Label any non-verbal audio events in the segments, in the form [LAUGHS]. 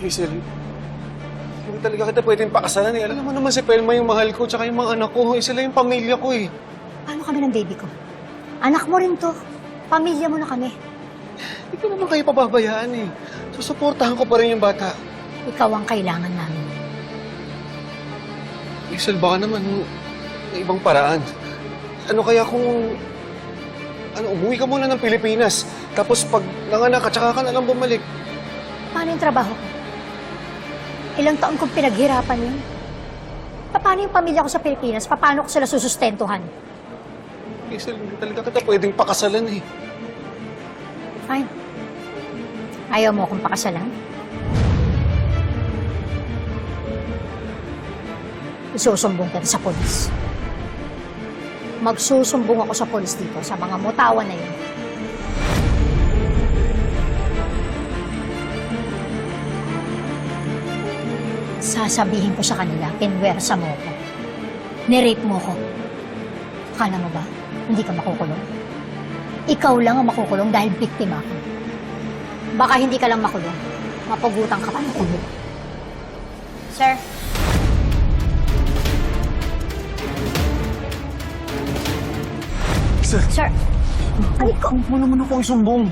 Hazel, hindi talaga kita pwedeng pakasalan eh. Alam mo naman si Pelma yung mahal ko, tsaka yung mga anak ko. Eh, sila yung pamilya ko eh. Paano kami ng baby ko? Anak mo rin to. Pamilya mo na kami. Hindi ko naman kayo pababayaan eh. Susuportahan ko pa rin yung bata. Ikaw ang kailangan namin. Hazel, baka naman may ibang paraan. Ano kaya kung... Ano, umuwi ka muna ng Pilipinas. Tapos pag nanganak ka, tsaka ka na lang bumalik. Paano yung trabaho ko? Ilang taon kong pinaghirapan yun. Paano yung pamilya ko sa Pilipinas? Paano ko sila susustentuhan? Hazel, hindi talaga kita pwedeng pakasalan eh. Fine. Ayaw mo akong pakasalan? Isusumbong kita sa polis. Magsusumbong ako sa polis dito sa mga mutawan na yun. Sasabihin ko sa kanila, pinwersa mo ko. Nirape mo ko. Akala mo ba, hindi ka makukulong? Ikaw lang ang makukulong dahil biktima ka. Baka hindi ka lang makulong. Mapugutan ka pa ng ulo. Sir? Hazel, Sir? Ay, ko. huwag mo naman ako isumbong.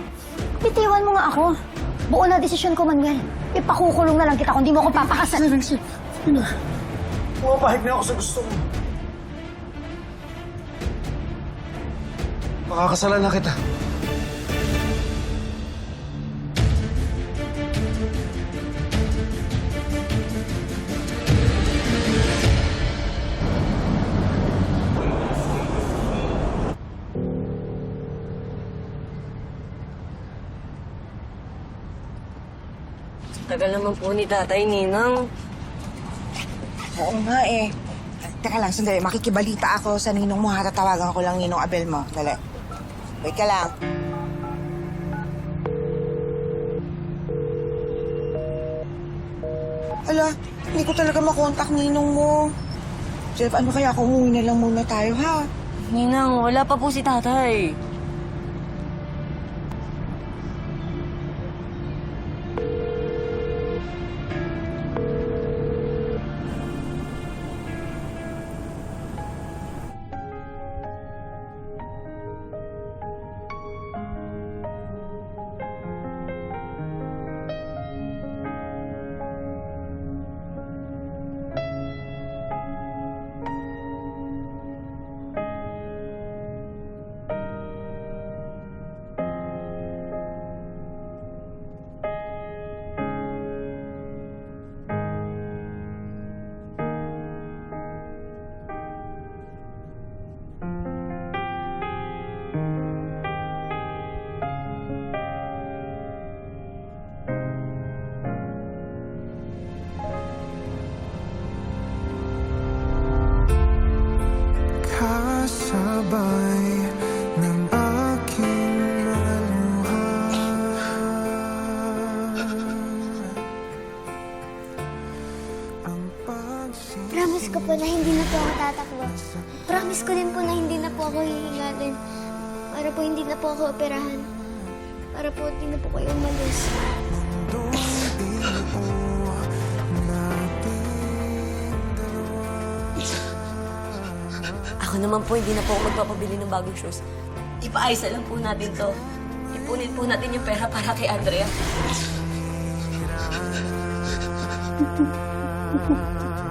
Bitiwan mo nga ako. Buo na desisyon ko, Manuel. Ipakukulong na lang kita kung di mo ako papakasal. Hazel, Hazel, sige. Pumapahig na ako sa gusto mo. Makakasalan na kita. Tagal naman po ni Tatay Ninang. Oo nga eh. Teka lang, sandali. Makikibalita ako sa ninong mo. ha? Tatawagan ko lang ninong Abel mo. Dali. Wait ka lang. Ala, hindi ko talaga makontak ninong mo. Jeff, ano kaya kung umuwi na lang muna tayo, ha? Ninang, wala pa po si Tatay. Promise ko po na hindi na po ako tatakbo. Promise ko din po na hindi na po ako hihingalin. Para po hindi na po ako operahan. Para po hindi na po kayo umalis. Ako naman po, hindi na po ako magpapabili ng bagong shoes. Ipaayos na lang po natin to. Ipunin po natin yung pera para kay Andrea. [LAUGHS]